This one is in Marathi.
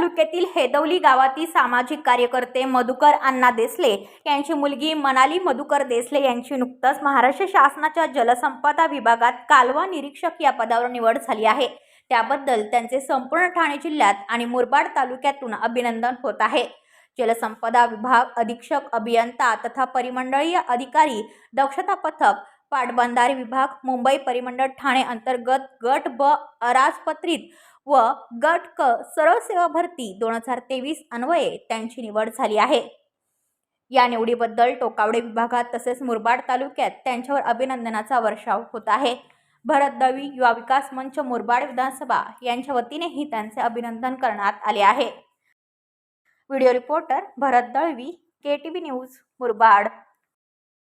तालुक्यातील हेदवली गावातील सामाजिक कार्यकर्ते मधुकर अण्णा देसले यांची मुलगी मनाली मधुकर देसले यांची नुकताच महाराष्ट्र शासनाच्या जलसंपदा विभागात कालवा निरीक्षक या पदावर निवड झाली आहे. त्याबद्दल त्यांचे संपूर्ण ठाणे जिल्ह्यात आणि मुरबाड तालुक्यातून अभिनंदन होत आहे. जलसंपदा विभाग अधीक्षक अभियंता तथा परिमंडळीय अधिकारी दक्षता पथक पाटबंधारे विभाग मुंबई परिमंडळ ठाणे अंतर्गत गट ब अराजपत्रित व गट क सरळ सेवा भरती दोन हजार तेवीस अन्वये त्यांची निवड झाली आहे. या निवडीबद्दल टोकावडे विभागात तसेच मुरबाड तालुक्यात त्यांच्यावर अभिनंदनाचा वर्षाव होत आहे. भरत दळवी युवा विकास मंच मुरबाड विधानसभा यांच्या वतीनेही त्यांचे अभिनंदन करण्यात आले आहे. Video reporter Bharat Dalvi K T V news Murbad.